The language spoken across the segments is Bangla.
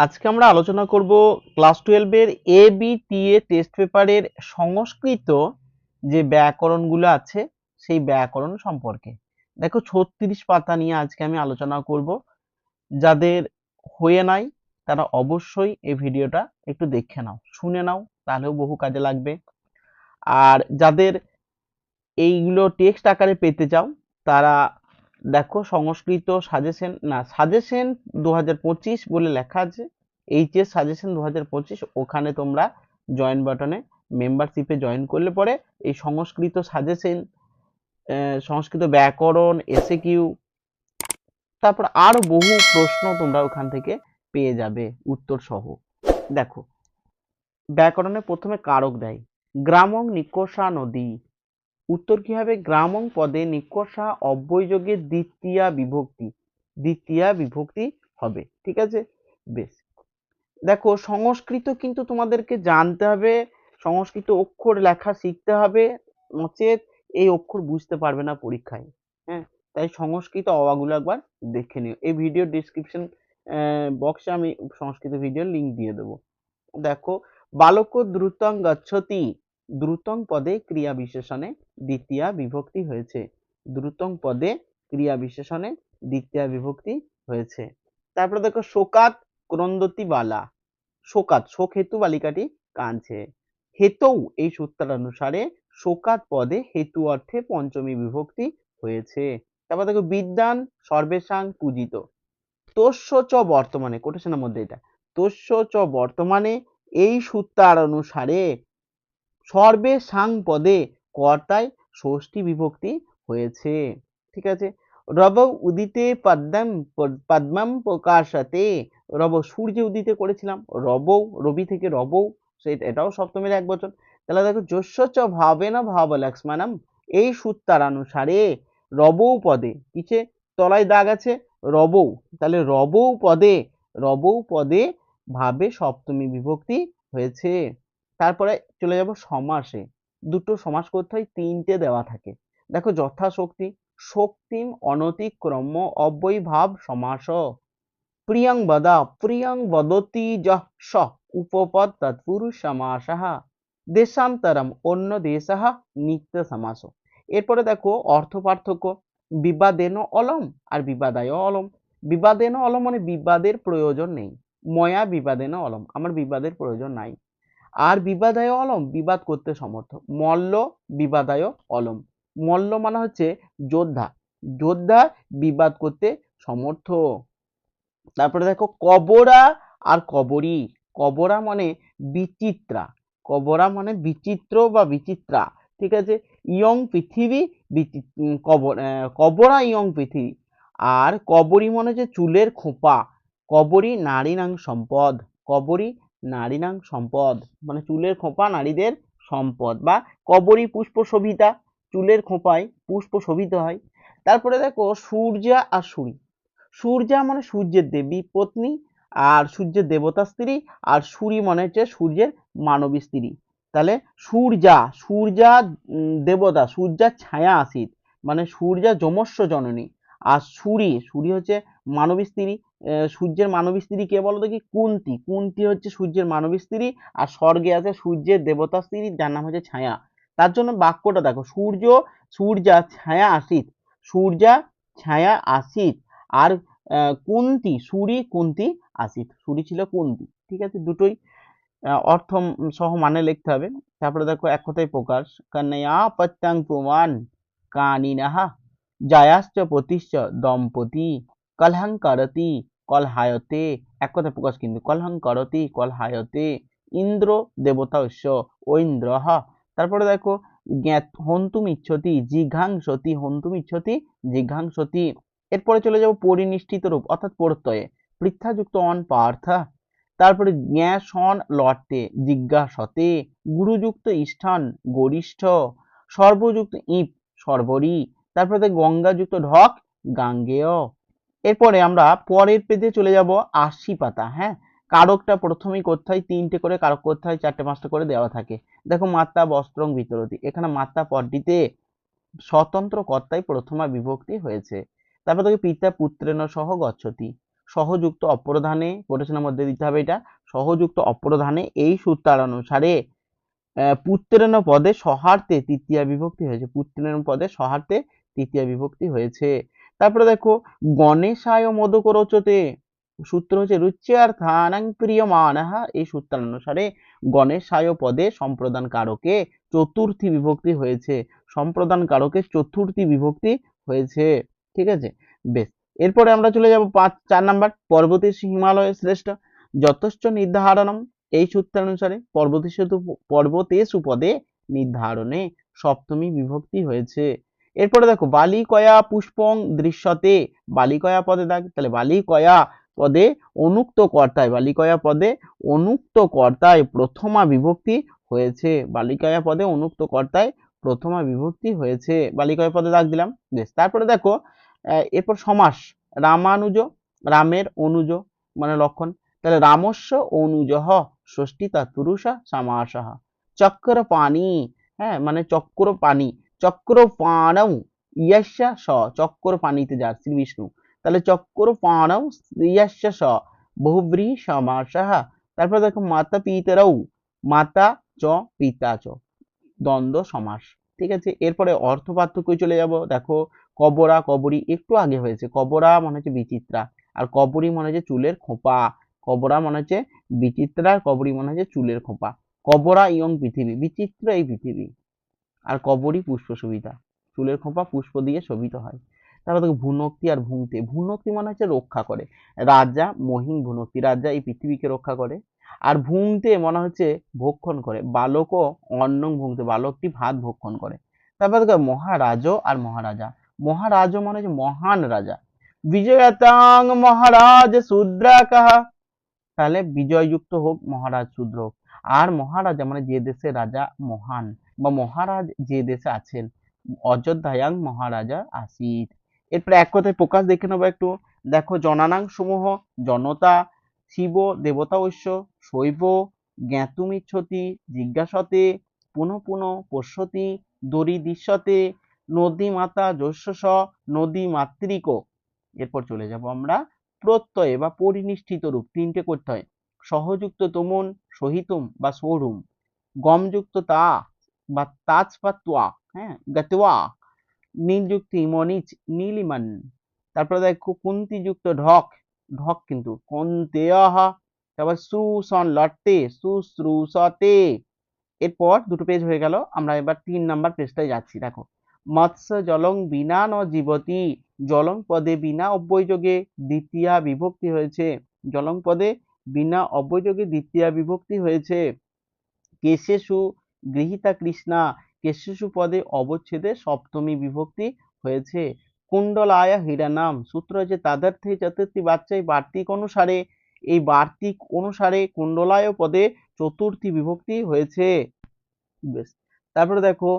আজকে আমরা আলোচনা করব ক্লাস টুয়েলভের A B T A test পেপারের সংস্কৃত যে ব্যাকরণগুলো আছে, সেই ব্যাকরণ সম্পর্কে। দেখো ছত্রিশ পাতা নিয়ে আজকে আমি আলোচনা করব। যাদের হয়ে নাই, তারা অবশ্যই এই ভিডিওটা একটু দেখে নাও, শুনে নাও, তাহলেও বহু কাজে লাগবে। আর যাদের এইগুলো টেক্সট আকারে পেতে চাও, তারা দেখো সংস্কৃত সাজেশন না সাজেশন দু হাজার পঁচিশ বলে লেখা আছে। এইচএস সাজেশন দু হাজার পঁচিশ, ওখানে তোমরা জয়েন বাটনে মেম্বারশিপে জয়েন করলে পরে এই সংস্কৃত সাজেশন সংস্কৃত ব্যাকরণ এসে কিউ তারপর আরও বহু প্রশ্ন তোমরা ওখান থেকে পেয়ে যাবে উত্তর সহ দেখো, ব্যাকরণে প্রথমে কারক দেয়, গ্রামং নিকোষা নদী উত্তর কি হবে গ্রামং পদে নিকষা অব্যয়যোগের দ্বিতীয়া বিভক্তি দ্বিতীয়া বিভক্তি হবে, ঠিক আছে? বেশ। দেখো, সংস্কৃত কিন্তু তোমাদেরকে জানতে হবে, সংস্কৃত অক্ষর লেখা শিখতে হবে, নচেত এই অক্ষর বুঝতে পারবে না পরীক্ষায় হ্যাঁ? তাই সংস্কৃত অবাগুলো একবার দেখে নিও। এই ভিডিও ডিসক্রিপশন বক্সে আমি সংস্কৃত ভিডিও লিঙ্ক দিয়ে দেবো। দেখো, বালক দ্রুতং গচ্ছতি। দ্রুতং পদে ক্রিয়া বিশেষণে দ্বিতীয়া বিভক্তি হয়েছে। দ্রুতং পদে ক্রিয়া বিশেষণে দ্বিতীয়া বিভক্তি হয়েছে। তারপরে দেখো শোকাত ক্রন্দতি বালা। শোকাত শোক হেতু বালিকাটি কাঁদছে। হেতৌ, এই সূত্রানুসারে শোকাত পদে হেতু অর্থে পঞ্চমী বিভক্তি হয়েছে। তারপর দেখো বিদ্যান সর্বেশাং পূজিত। তোষ্য চ বর্তমানে, কোটেশনের মধ্যে এটা। তোষ্য চ বর্তমানে এই সূত্রার অনুসারে সর্বে সাং পদে কর্তায় ষষ্ঠী বিভক্তি হয়েছে। ঠিক আছে? রব উদিতে পদ্মাম পদ্মম প্রকাশতে। রব সূর্য উদিতে করেছিলাম। রব রবি থেকে রব সেটা এটাও সপ্তমের এক বচন। তাহলে দেখো যস্য চ ভাবে না ভাব লক্ষ্মণম, এই সূত্রার অনুসারে রবৌ পদে কিছে তলায় দাগ আছে। রবৌ, তাহলে রবৌ পদে রবৌ পদে ভাবে সপ্তমী বিভক্তি হয়েছে। তারপরে চলে যাব সমাসে। দুটো সমাস করতে হয়, তিনটে দেওয়া থাকে। দেখো যথাশক্তি, শক্তিম অনতিক্রম্য অব্যয়ভাব সমাস। প্রিয়ং বদা, প্রিয়ং বদতি যহ স, উপপদ তৎপুরুষ সমাসঃ দেশান্তরম অন্য দেশঃ নিত্য সমাস। এরপরে দেখো অর্থ পার্থক্য, বিবাদেন অলম আর বিবাদায় অলম। বিবাদেন অলম মানে বিবাদের প্রয়োজন নেই। ময়া বিবাদেন অলম, আমার বিবাদের প্রয়োজন নাই। আর বিবাদায় অলম, বিবাদ করতে সমর্থ। মল্ল, বিবাদায় অলম। মল্ল মানে হচ্ছে যোদ্ধা। যোদ্ধা বিবাদ করতে সমর্থ। তারপরে দেখো কবরা আর কবরী। কবরা মানে বিচিত্রা। কবরা মানে বিচিত্র বা বিচিত্রা। ঠিক আছে? ইয়ং পৃথিবী কবর কবরা ইয়ং পৃথিবী। আর কবরী মানে যে চুলের খোপা। কবরী নারী নারীনাং সম্পদ। কবরী নারীনাং সম্পদ মানে চুলের খোপা নারীদের সম্পদ বা কবরী পুষ্প শোভিতা চুলের খোঁপায় পুষ্প শোভিত হয়। তারপরে দেখো সূর্যা আর সূরি সূর্যা মানে সূর্যের দেবী, পত্নী, আর সূর্যের দেবতা স্ত্রী, আর সূরি মানে হচ্ছে সূর্যের মানবী স্ত্রী। তাহলে সূর্যা সূর্যা দেবতা, সূর্যার ছায়া আসিত মানে সূর্যা যমস্য জননী। আর সূরি সূরি হচ্ছে মানবী স্ত্রী সূর্যের মানবী স্ত্রী কে বলো দেখি? কুন্তি। কুন্তি হচ্ছে সূর্যের মানবী স্ত্রী আর স্বর্গে আছে সূর্যের দেবতা স্ত্রী, যার নাম হচ্ছে ছায়া। তার জন্য বাক্যটা দেখো, সূর্য, সূর্যা, ছায়া, আসিত। সূর্যা, ছায়া, আসিত। আর কুন্তি, সুরি, কুন্তি, আসিত। সুরি ছিল কুন্তি, ঠিক আছে? দুটোই অর্থ সহ মানে লিখতে হবে। তারপরে দেখো, এক কথায় প্রকাশ। কান্নায়া পত্যাং প্রমাণ, কানিনাহা জায়াশ্চ পতিশ্চ দম্পতি কলহং করতি কলহায়তে এক কথায় প্রকাশ কিন্তু কলহং করতি কলহায়তে ইন্দ্র দেবতা উৎস ঐন্দ্র। তারপরে দেখো, জ্ঞাত, হন্তুম ইচ্ছতি, জিঘাংসতি, হন্তুম ইচ্ছতি, জিঘাংসতি। এরপরে চলে যাব পরিনিষ্ঠিত রূপ, অর্থাৎ প্রত্যয়ে। পৃথ্যাযুক্ত অন পার্থ। তারপরে জ্ঞা সন লটতে জিজ্ঞাসতে। গুরুযুক্ত ইষ্ঠান গরিষ্ঠ। সর্বযুক্ত ইপ, সর্বরী। তারপরে গঙ্গাযুক্ত ঢক গাঙ্গেয়। এরপরে আমরা পরের পেজে চলে যাব আশি পাতা হ্যাঁ? কারকটা প্রথমেই হয় তিনটে করে কারক হয় চারটে পাঁচটা করে দেওয়া থাকে। দেখো মাত্রা বস্ত্রং বিতরতি এখানে মাত্রা পদটিতে স্বতন্ত্র কর্তায় প্রথমা বিভক্তি হয়েছে। তারপর দেখো পিতা পুত্রেণ সহ গচ্ছতি। সহযুক্ত অপ্রধানে কোটেশনের মধ্যে দিতে হবে এটা সহযুক্ত অপ্রধানে এই আহ, পুত্রেণ পদে সহার্থে তৃতীয়া বিভক্তি হয়েছে। পুত্রেণ পদে সহার্থে তৃতীয়া বিভক্তি হয়েছে। তারপরে দেখো, গণেশায় মোদক রচতে সূত্র হচ্ছে রুচ্যার্থানাং প্রিয়মানঃ। এই সূত্রার অনুসারে গণেশায় পদে সম্প্রদান কারকে চতুর্থী বিভক্তি হয়েছে। সম্প্রদান কারকে চতুর্থী বিভক্তি হয়েছে। ঠিক আছে? বেশ। এরপরে আমরা চলে যাব পাঁচ, চার নাম্বার, পর্বতের হিমালয় শ্রেষ্ঠ। যথেষ্ট নির্ধারণম, এই সূত্রের অনুসারে পর্বতের পর্বতেষু পদে নির্ধারণে সপ্তমী বিভক্তি হয়েছে। এরপরে দেখো বালিকয়া পুষ্পং দৃশ্যতে। বালিকয়া পদে দেখ, তাহলে বালিকয়া পদে অনুক্ত কর্তায় বালিকয়া পদে অনুক্ত কর্তায় প্রথমা বিভক্তি হয়েছে। বালিকয়া পদে অনুক্ত কর্তায় প্রথমা বিভক্তি হয়েছে। বালিকয়া পদে দাগ দিলাম, বেশ। তারপরে দেখো এরপর সমাস, রামানুজ, রামের অনুজ মানে লক্ষণ। তাহলে রামস্য অনুজহ ষষ্ঠী তৎপুরুষ সমাসঃ। চক্র পানি হ্যাঁ মানে চক্র পানি চক্র পাণৌ স চক্র পানিতে যা শ্রী বিষ্ণু। তাহলে চক্র পাণৌ ইয়স্য স, বহুব্রী সমাসঃ তারপর দেখো মাতা পিতরৌ মাতা চ, পিতা চ, দ্বন্দ্ব, সমাস। ঠিক আছে? এরপরে অর্থ পার্থক্য চলে যাব। দেখো, কবরা, কবরী একটু আগে হয়েছে। কবরা মনে হচ্ছে বিচিত্রা, আর কবরী মনে হচ্ছে চুলের খোঁপা। কবরা মনে হচ্ছে বিচিত্রা কবরী মনে হচ্ছে চুলের খোঁপা। কবরা ইয়ং পৃথিবী, বিচিত্র এই পৃথিবী। আর কবরী পুষ্প সুবিধা। চুলের খোঁপা পুষ্প দিয়ে শোভিত হয়। তারপর দেখো ভুনক্তি আর ভুংতে ভুনক্তি মনে হচ্ছে রক্ষা করে। রাজা, মহিন, ভুনক্তি রাজা এই পৃথিবীকে রক্ষা করে। আর ভুংতে মনে হচ্ছে ভক্ষণ করে। বালকও অন্নং ভুংতে বালকটি ভাত ভক্ষণ করে। তারপর দেখো মহারাজ আর মহারাজা। মহারাজ মানে হচ্ছে মহান রাজা। বিজয়তাং মহারাজ শূদ্রা কাহা তাহলে বিজয়যুক্ত হোক মহারাজ শূদ্র হোক। আর মহারাজা মানে যে দেশের রাজা মহান। বা মহারাজ যে দেশে আছেন, অযোধ্যায়াং মহারাজা আসিত এরপরে এক কথায় প্রকাশ দেখে নেব একটু। দেখো, জনানাং সমূহ, জনতা, শিব, দেবতা ঐশ্য, শৈব জ্ঞাতুমিচ্ছতি জিজ্ঞাসতে, পুনঃ পুনঃ পশ্যতি, দরি দৃশ্যতে, নদী মাতা যস্য নদী মাতৃক। এরপর চলে যাব আমরা প্রত্যয় বা পরিনিষ্ঠিত রূপ। তিনটে করতে হয়। সহযুক্ত তমন, সহিতম বা সৌরুম। গমযুক্ত তা বা তাজ বা হ্যাঁ গতোয়া নীলযুক্ত ইমনিচ নীলিমান তারপরে দেখো কুন্তিযুক্ত ঢক ঢক কিন্তু, কন্তেয়হ, তারপর সুসন লট্টে সুশ্রুসতে এরপর দুটো পেজ হয়ে গেল, আমরা এবার তিন নাম্বার পেজটায় যাচ্ছি, দেখো। মৎস্য জলং বিনা ন জীবতি, জলং পদে বিনা অব্যয়যোগে দ্বিতীয়া বিভক্তি হয়েছে। জলং পদে বিনা অব্যয়যোগে দ্বিতীয়া বিভক্তি হয়েছে। কেশেষু গৃহীতা কৃষ্ণা কেশেষু পদে অবচ্ছেদে সপ্তমী বিভক্তি হয়েছে। কুণ্ডলায় হীরানাম সূত্র হচ্ছে তাদার্থে চতুর্থী বাচ্চায় বার্তিক অনুসারে, এই বার্তিক অনুসারে কুণ্ডলায় পদে চতুর্থী বিভক্তি হয়েছে। বেশ, তারপরে দেখো,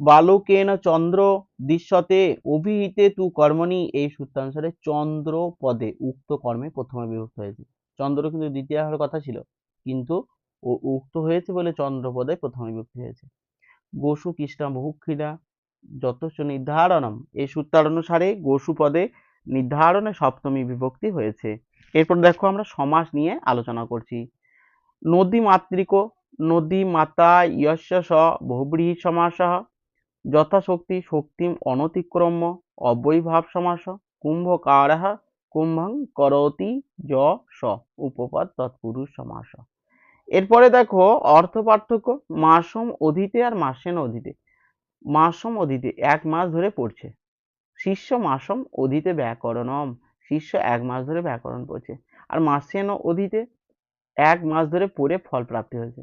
বালকেন চন্দ্র দৃশ্যতে অভিহিতে তু কর্মণি, এই সূত্রানুসারে চন্দ্র পদে উক্ত কর্মে প্রথমে বিভক্ত হয়েছে। চন্দ্র কিন্তু দ্বিতীয় হওয়ার কথা ছিল, কিন্তু ও উক্ত হয়েছে বলে চন্দ্র পদে প্রথমে বিভক্তি হয়েছে। গোসু কৃষ্ণা বহুক্ষীরা যথেষ্ট নির্ধারণম। এই সূত্রার অনুসারে গোসু পদে নির্ধারণে সপ্তমী বিভক্তি হয়েছে। এরপর দেখো আমরা সমাস নিয়ে আলোচনা করছি। নদী মাতৃক, নদী মাতা ইয়স্য স, বহুব্রীহি সমাসঃ, যথাশক্তি শক্তিম অনতিক্রম্য অবৈভাব সমাস, কুম্ভকারः কুম্ভং করতি য স, উপপদ তৎপুরুষ সমাস। এরপরে দেখো অর্থ পার্থক্য, মাসম অধীতে আর মাসেন অধীতে। মাসম অধীতে, এক মাস ধরে পড়ছে। শিষ্য মাসম অধীতে ব্যাকরণম, শিষ্য এক মাস ধরে ব্যাকরণ পড়ছে। আর মাসেন অধীতে, এক মাস ধরে পড়ে ফল প্রাপ্তি হয়েছে।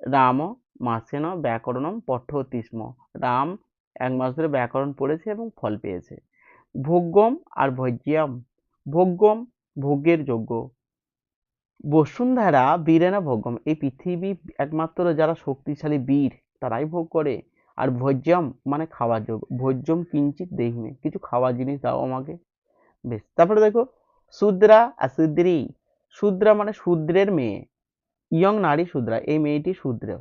রাম মাসেন ব্যাকরণম পঠ্যতিস্ম রাম এক মাস ধরে ব্যাকরণ পড়েছে এবং ফল পেয়েছে। ভোগ্যম আর ভোজ্যম ভোগ্যম ভোগ্যের যোগ্য। বসুন্ধরা বীরেনা ভোগ্যম। এই পৃথিবী একমাত্র যারা শক্তিশালী বীর, তারাই ভোগ করে। আর ভোজ্যম মানে খাওয়ার যোগ। ভোজ্যম কিঞ্চিত দেহিমে কিছু খাওয়ার জিনিস দাও আমাকে। বেশ, তারপরে দেখো শূদ্রা আর শূদ্রী শূদ্রা মানে শূদ্রের মেয়ে। ইয়ং নারী শূদ্রা। এই মেয়েটি শূদ্র।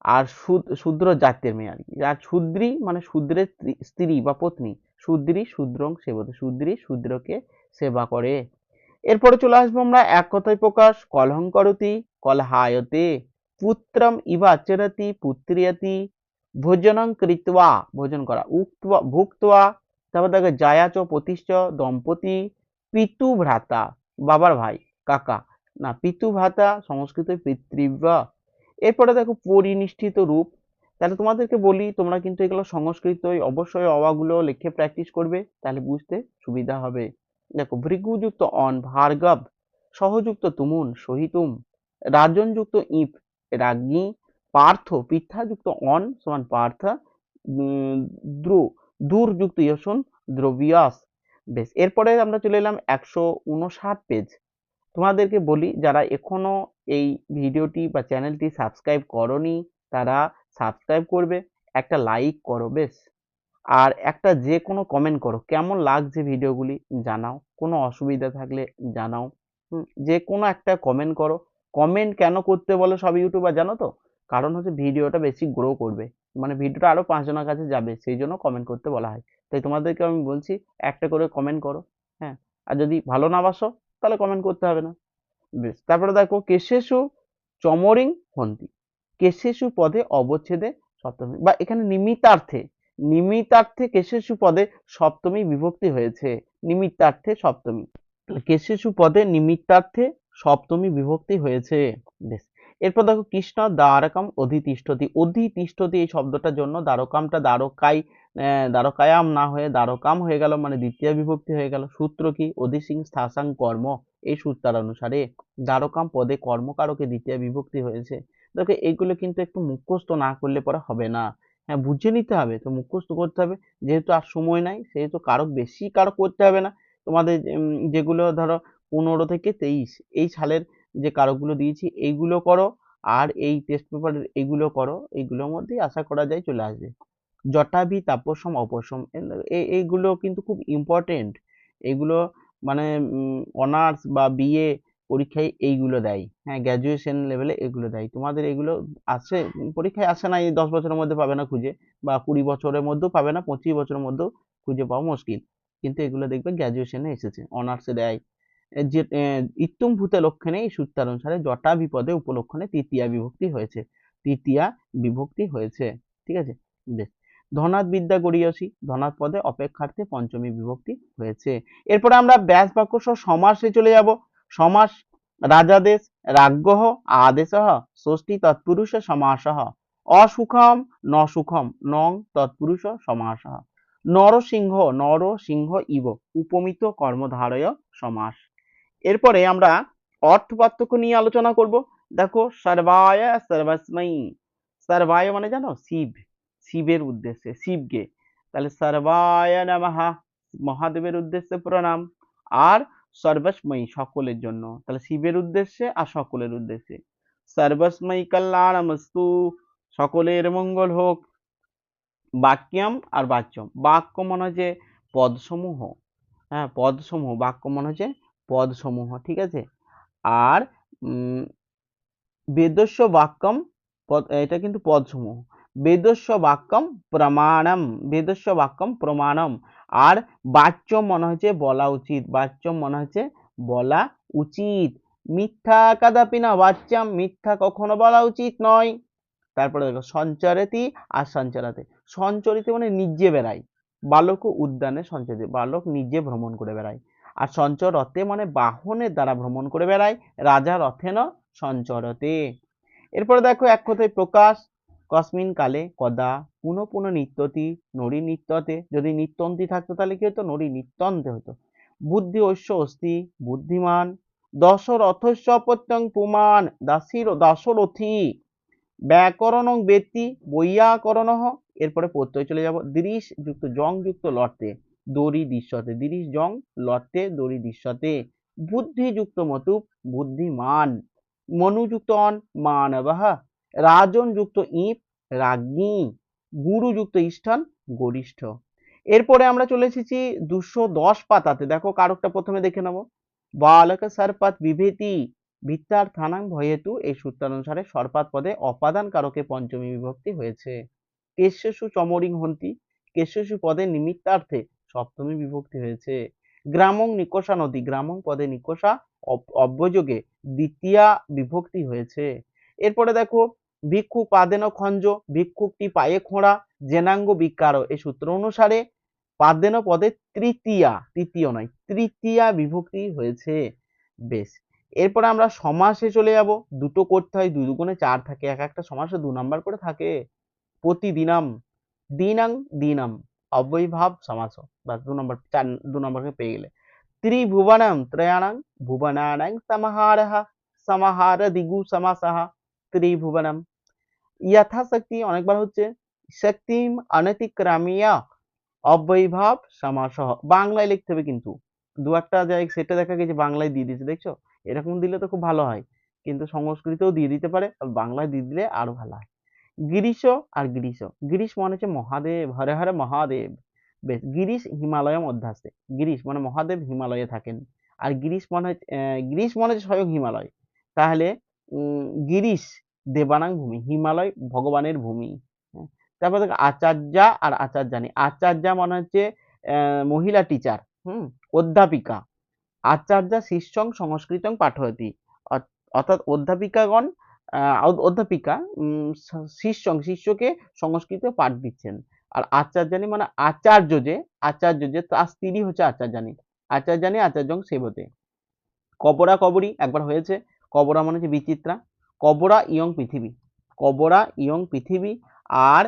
আর শূদ- শূদ্র জাতের মেয়ে আর কি। আর শূদ্রী মানে শূদ্রের স্ত্রী- স্ত্রী বা পত্নী। শূদ্রী শূদ্রং সেবতে। শূদ্রী শূদ্রকে সেবা করে। এরপরে চলে আসব আমরা এক কথায় প্রকাশ। কলহং করতি কলহায়তে, পুত্রম ইবা আচরতি পুত্রিয়তি, ভোজনং কৃত্বা, ভোজন করা, উক্তবা, ভুক্তবা, তারপর দেখো জায়াচ প্রতিষ্ঠ দম্পতি, পিতু ভ্রাতা, বাবার ভাই, কাকা। না, পিতু ভ্রাতা, সংস্কৃত পিতৃব্য। এরপরে দেখো পরিনিষ্ঠিত রূপ। তাহলে তোমাদেরকে বলি, তোমরা কিন্তু এগুলো সংস্কৃত অবশ্যই অবাগুলো লিখে প্র্যাকটিস করবে, তাহলে বুঝতে সুবিধা হবে। দেখো, ভৃগুযুক্ত অন, ভার্গব, সহযুক্ত তুমুন, সহিতুম, রাজনযুক্ত ইপ রাজ্ঞী পার্থ পৃথাযুক্ত অন, সমান পার্থ দ্রু, দূরযুক্ত ইয়সন দ্রবিয়াস। বেশ, এরপরে আমরা চলে এলাম একশো উনষাট পেজ। তোমাদেরকে বলি, যারা এখনও এই ভিডিওটি বা চ্যানেলটি সাবস্ক্রাইব করনি, তারা সাবস্ক্রাইব করবে, একটা লাইক করো, বেশ। আর একটা যে কোনো কমেন্ট করো, কেমন লাগছে ভিডিওগুলি জানাও, কোনো অসুবিধা থাকলে জানাও যে কোনো একটা কমেন্ট করো কমেন্ট কেন করতে বলে সব ইউটিউবার জানো তো? কারণ হচ্ছে ভিডিওটা বেশি গ্রো করবে মানে ভিডিওটা আরও পাঁচজনের কাছে যাবে, সেই জন্য কমেন্ট করতে বলা হয়। তাই তোমাদেরকে আমি বলছি, একটা করে কমেন্ট করো হ্যাঁ আর যদি ভালো না বাসো, তাহলে কমেন্ট করতে হবে না। বেশ, তারপরে দেখো কেশেষু চমরিং হন্তি কেশেষু পদে অবচ্ছেদে সপ্তমী, বা এখানে নিমিত্তার্থে নিমিত্তার্থে কেশেষু পদে সপ্তমী বিভক্তি হয়েছে। নিমিত্তার্থে সপ্তমী। কেশেষু পদে নিমিত্তার্থে সপ্তমী বিভক্তি হয়েছে। এরপর দেখো কৃষ্ণ দ্বারকাম অধিতিষ্ঠতি। অধিতিষ্ঠতি এই শব্দটার জন্য দ্বারকামটা দ্বারকাই দ্বারকায়াম না হয়ে দ্বারকাম হয়ে গেল মানে দ্বিতীয় বিভক্তি হয়ে গেল। সূত্র কি? অধিসিং স্থাসাং কর্ম এই সূত্রার অনুসারে দ্বারকাম পদে কর্মকারকে দ্বিতীয় বিভক্তি হয়েছে। দেখো এইগুলো কিন্তু একটু মুখস্থ না করলে পরে হবে না। হ্যাঁ বুঝে নিতে হবে। তো মুখস্থ করতে হবে। যেহেতু আর সময় নাই, সেহেতু কারও বেশি কারও করতে হবে না। তোমাদের যেগুলো ধরো পনেরো থেকে তেইশ, এই সালের যে কারকগুলো দিয়েছি, এইগুলো করো। আর এই টেস্ট পেপারের এইগুলো করো। এইগুলোর মধ্যেই আশা করা যায় চলে আসবে। জটাভি তাপসম, অপসম এইগুলো কিন্তু খুব ইম্পর্টেন্ট এগুলো মানে অনার্স বা বিএ পরীক্ষায় এইগুলো দেয়। হ্যাঁ গ্র্যাজুয়েশন লেভেলে এগুলো দেয়। তোমাদের এগুলো আসে পরীক্ষায় আসে না, এই দশ বছরের মধ্যে পাবে না খুঁজে বা কুড়ি বছরের মধ্যেও পাবে না, পঁচিশ বছরের মধ্যেও খুঁজে পাওয়া মুশকিল। কিন্তু এগুলো দেখবে গ্র্যাজুয়েশনে এসেছে অনার্সে দেয়। যে ইত্তুম ভূতে লক্ষণে অনুসারে জটা বিপদে উপলক্ষণে তৃতীয়া বিভক্তি হয়েছে। তৃতীয়া বিভক্তি হয়েছে, ঠিক আছে? বেশ। ধনাৎ বিদ্যা গড়িয়সী, ধনাৎ পদে অপেক্ষার্থে পঞ্চমী বিভক্তি হয়েছে। এরপরে আমরা ব্যাস বাক্য সহ সমাসে চলে যাব। সমাস রাজাদেশ রাজ্ঞহ আদেশः ষষ্ঠী তৎপুরুষ সমাসः অসুখম ন সুখম নং তৎপুরুষ সমাসः নরসিংহ নরসিংহ ইব উপমিত কর্মধারয় সমাস। এরপরে আমরা অর্থ পার্থক্য নিয়ে আলোচনা করব। দেখো, সর্বায় সর্বস্মৈ। সর্বায় মানে জানো? শিব। শিবের উদ্দেশ্যে, শিবকে। তাহলে সর্বায় নমঃ মহাদেবের উদ্দেশ্যে প্রণাম। আর সর্বস্ময়ী সকলের জন্য। তাহলে শিবের উদ্দেশ্যে আর সকলের উদ্দেশ্যে। সর্বস্ময়ী কল্যাণমস্তু, সকলের মঙ্গল হোক। বাক্যম আর বাচ্যম। বাক্য মনে হচ্ছে পদসমূহ। হ্যাঁ পদসমূহ। বাক্য মনে হচ্ছে পদসমূহ। ঠিক আছে? আর বেদস্য বাক্যম, পদ, এটা কিন্তু পদসমূহ। বেদস্য বাক্যম প্রমাণম বেদস্য বাক্যম প্রমাণম। আর বাচ্যম মনে হচ্ছে বলা উচিত, বাচ্যম মনে হচ্ছে বলা উচিত। মিথ্যা কাদাপি না বাচ্চাম মিথ্যা কখনো বলা উচিত নয়। তারপরে দেখো, সঞ্চরেতি আর সঞ্চরাতে। সঞ্চরিতে মানে নিজে বেড়ায় বালক উদ্যানে সঞ্চরিত। বালক নিজে ভ্রমণ করে বেড়ায়। আর সঞ্চর রথে মানে বাহনের দ্বারা ভ্রমণ করে বেড়ায়। রাজা রথেন সঞ্চরতে। এরপরে দেখো এক কথায় প্রকাশ। কসমিন কালে কদা, পুনঃ পুনঃ নিত্যতি, নরী নিত্যতে। যদি নিত্যন্তি থাকতো, তাহলে কি হতো? নরী নিত্যন্তে হতো। বুদ্ধি ঐশ্য অস্তি বুদ্ধিমান। দশরথস্য প্রত্যং পুমান, দাসির দাসরথী। ব্যাকরণং ব্যক্তি বৈয়াকরণ। এরপরে প্রত্যয় চলে যাব। দৃশ যুক্ত জং যুক্ত লটে দড়ি দৃশ্যতে দৃশ জং লটে দড়ি দৃশ্যতে বুদ্ধিযুক্ত মতুপ, বুদ্ধিমান। মনুযুক্ত অন মানবহ রাজন যুক্ত ইপ রাজ্ঞী গুরুযুক্ত ইষ্ঠান, গরিষ্ঠ। এরপরে আমরা চলে এসেছি দুশো দশ পাতাতে। দেখো কারকটা প্রথমে দেখে নেব বালক সর্পাত বিভেতি ভিত্তার থানাং ভয়েতু। এই সূত্রানুসারে সর্পাত পদে অপাদান কারকে পঞ্চমী বিভক্তি হয়েছে। কেশেষু চমরিং হন্তি। কেশেষু পদে নিমিত্তার্থে সপ্তমী বিভক্তি হয়েছে। গ্রামং নিকষা নদী। গ্রামং পদে নিকষা অব- অব্যযোগে দ্বিতীয়া বিভক্তি হয়েছে। এরপরে দেখো ভিক্ষু পাদেন খঞ্জ, ভিক্ষুকটি পায়ে খোঁড়া, জেনাঙ্গ বিকার। এই সূত্র অনুসারে পাদেন পদে তৃতীয়া, তৃতীয় নয়, তৃতীয়া বিভক্তি হয়েছে। বেশ, এরপরে আমরা সমাসে চলে যাব। দুটো করতে হয়, দুই দুগুণে চার থাকে, এক একটা সমাসে দু নাম্বার করে থাকে। প্রতিদিনাম, দিনাং, দিনাম, অব্যয়ভাব, সমাস। বা দু নম্বর, চার, দু নম্বরকে পেয়ে গেলে। ত্রিভুবনম, ত্রয়াণং ভুবনানাং সমাহারः, সমাহার দিগু সমাসः। ত্রিভুবনম যথাশক্তি অনেকবার হচ্ছে শক্তিম অনতিক্রামিয়া অব্যয়ভাব সমাসহ। বাংলায় লিখতে হবে কিন্তু। দু একটা জায়গায় সেটা দেখা গেছে বাংলায় দিয়ে দিয়েছে দেখছ? এরকম দিলে তো খুব ভালো হয়। কিন্তু সংস্কৃতেও দিয়ে দিতে পারে বাংলায় দিয়ে দিলে আরও ভালো হয়। গিরিশ আর গিরিশ। গিরিশ মানে হচ্ছে মহাদেব হরে হরে মহাদেব। বেশ গিরিশ হিমালয়ের মধ্যে আসে গিরিশ মানে মহাদেব হিমালয়ে থাকেন। আর গিরিশ মানে আহ, গিরিশ মানে হচ্ছে স্বয়ং হিমালয়। তাহলে গিরিশ দেবানাং ভূমি হিমালয় ভগবানের ভূমি। হ্যাঁ। তারপর দেখো আচার্যা আর আচার্যানি। আচার্যা মানে হচ্ছে মহিলা টিচার হুম, অধ্যাপিকা। আচার্যা শিষ্যং সংস্কৃতং পাঠয়তি। অর্থাৎ অধ্যাপিকাগণ অধ্যাপিকা শিষ্যং, শিষ্যকে সংস্কৃত পাঠ দিচ্ছেন। আর আচার্যানি মানে আচার্য যে আচার্য যে, তার স্ত্রী হচ্ছে আচার্যানি। আচার্যানি, আচার্যং সেবতে। কবরা কবরী একবার হয়েছে। কবরা মানে হচ্ছে বিচিত্রা। কবরা, ইয়ং পৃথিবী। কবরা, ইয়ং পৃথিবী আর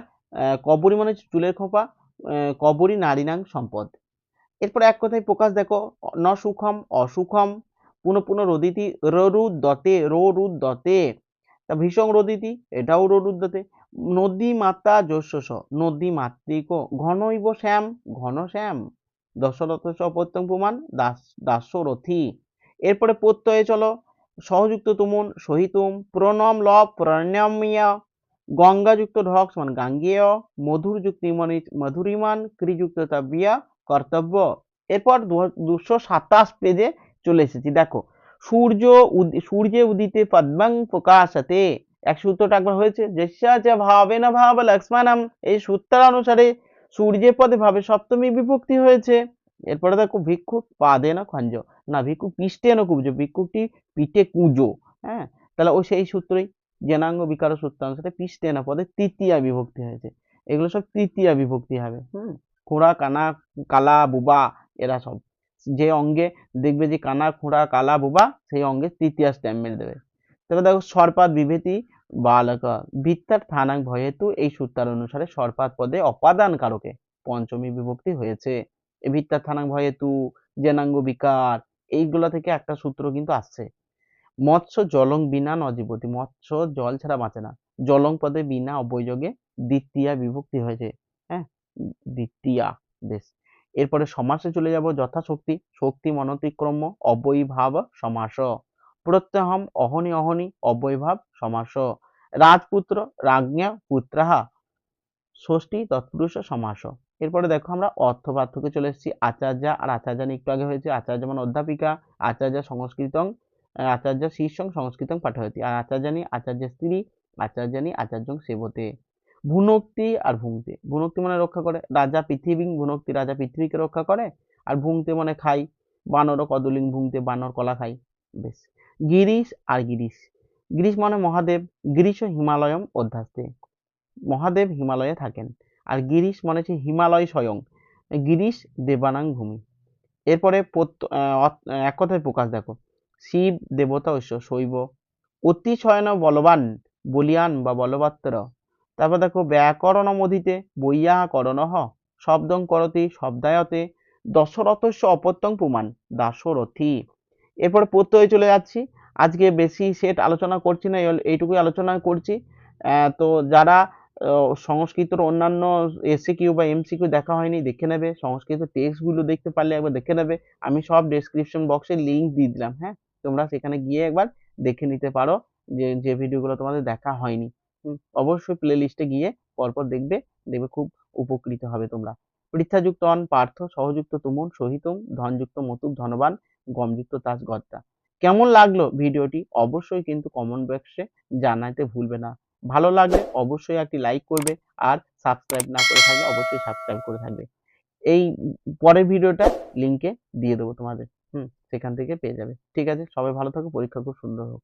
কবরী মানে চুলের খোপা কবরী নারীনাং সম্পদ। এরপর এক কথায় প্রকাশ দেখো, ন সুখম, অসুখম, পুনঃ পুনঃ রদিতি ররুদতে ররুদতে তা ভীষণ রোদিতি, এটাও ররুদতে নদী মাতা যশস নদী মাতৃক ঘনৈব শ্যাম, ঘন শ্যাম। দশরথ অপত্যং প্রমাণ, দাস, দাসরথী। এরপরে প্রত্যয়ে চলো সহযুক্ত তুমুন সহিতুম, প্রণম ল প্রণম্য, গঙ্গাযুক্ত ঢক সমান গাঙ্গেয় মধুর যুক্তি মধুরিমান, ক্রিযুক্ত তাবিয়া কর্তব্য। এরপর দুশো সাতাশ পেজে চলে এসেছি। দেখো, সূর্য সূর্যে উদিতে পদ্মাং প্রকাশতে। এক সূত্রটা একবার হয়েছে যা ভাবে না ভাব লক্ষ্মণম। এই সূত্র অনুসারে সূর্যের পদে ভাবে সপ্তমী বিভক্তি হয়েছে। এরপরে দেখো ভিক্ষুক পাদে না খঞ্জ। না ভিক্ষুক পৃষ্ঠে না কুব্জ ভিক্ষুকটি পিঠে কুঁজো হ্যাঁ? তাহলে ওই সেই সূত্রই, জেনাঙ্গ বিকার সূত্র অনুসারে পৃষ্ঠে না পদে তৃতীয়া বিভক্তি হয়েছে। এগুলো সব তৃতীয়া বিভক্তি হবে, হুম? খোঁড়া, কানা, কালা, বুবা, এরা সব। যে অঙ্গে দেখবে যে কানা, খোঁড়া, কালা, বুবা, সেই অঙ্গে তৃতীয় স্ট্যাম্প মেরে দেবে। তবে দেখো সরপাত বিভেতি, বালক ভিত্তার থানাং ভয়েতু এই সূত্রার অনুসারে সরপাত পদে অপাদান কারকে পঞ্চমী বিভক্তি হয়েছে। এই ভিত্তার থানাং ভয়েতু জেনাঙ্গ বিকার, এইগুলা থেকে একটা সূত্র কিন্তু আসছে। মৎস্য জলং বিনা নজীবতী মৎস্য জল ছাড়া বাঁচে না। জলং পদে বিনা অবৈযোগে দ্বিতীয়া বিভক্তি হয়েছে। হ্যাঁ? দ্বিতীয়া, বেশ। এরপরে সমাসে চলে যাব যথাশক্তি, শক্তি মনতিক্রম্য, অবৈভাব সমাস। প্রত্যহম অহনি অহনি, অবৈভাব সমাস। রাজপুত্র, রাজ্ঞা পুত্রাহা, ষষ্ঠী তৎপুরুষ সমাস। এরপরে দেখো আমরা অর্থ পার্থক্যে চলে এসেছি আচার্য, আর আচার্য একটু আগে হয়েছে আচার্য মানে অধ্যাপিকা, আচার্য সংস্কৃতং আচার্য শীর্ষং সংস্কৃতং পাঠয়তি, আর আচার্যানি আচার্য স্ত্রী আচার্যানি আচার্যং সেবতে। ভুনক্তি আর ভুংতে ভুনক্তি মানে রক্ষা করে, রাজা পৃথিবী ভুনক্তি রাজা পৃথিবীকে রক্ষা করে, আর ভুংতে মানে খাই বানর, কদলিং ভুংতে বানর কলা খাই বেশ। গিরিশ আর গিরিশ গিরিশ মানে মহাদেব, গিরিশ হিমালয়ম অধ্যাস্তে মহাদেব হিমালয়ে থাকেন। আর গিরিশ মানে হচ্ছে হিমালয় স্বয়ং। গিরিশ দেবানাং ভূমি। এরপরে এক কথায় প্রকাশ দেখো। শিব, দেবতা ঐশ্ব শৈব। অতিশয়ন বলবান, বলিয়ান বা বলবাত্তর তারপর দেখো ব্যাকরণ মধিতে বইয়া করণহ, শব্দং করতি শব্দায়তে, দশরথস্য অপত্যং প্রমাণ দাসরথী এরপরে প্রত্যয়ে চলে যাচ্ছি। আজকে বেশি সেট আলোচনা করছি না এইটুকুই আলোচনা করছি। তো যারা সংস্কৃতর অন্যান্য এসিকিউ বা এমসিকিউ দেখা হয়নি, দেখে নেবে। সংস্কৃত টেক্সটগুলো দেখতে পারলে একবার দেখে নেবে। আমি সব ডেসক্রিপশন বক্সে লিংক দিয়ে দিলাম হ্যাঁ? তোমরা সেখানে গিয়ে একবার দেখে নিতে পারো যে যে ভিডিওগুলো তোমাদের দেখা হয়নি। অবশ্যই প্লে লিস্টে গিয়ে পরপর দেখবে দেখবে খুব উপকৃত হবে তোমরা। পৃষ্ঠাযুক্ত অন পার্থ, সহযুক্ত তুমুন সহিতুম, ধনযুক্ত মতুক ধনবান, গমযুক্ত তাস গদ্দা। কেমন লাগল ভিডিওটি অবশ্যই কিন্তু কমেন্ট বক্সে জানাতে ভুলবে না। ভালো লাগলে অবশ্যই একটি লাইক করবে আর সাবস্ক্রাইব না করে থাকলে অবশ্যই সাবস্ক্রাইব করে থাকবে। এই পরের ভিডিওটা লিঙ্কে দিয়ে দেবো তোমাদের। হুম, সেখান থেকে পেয়ে যাবে। ঠিক আছে? সবাই ভালো থাকো, পরীক্ষা খুব সুন্দর হোক।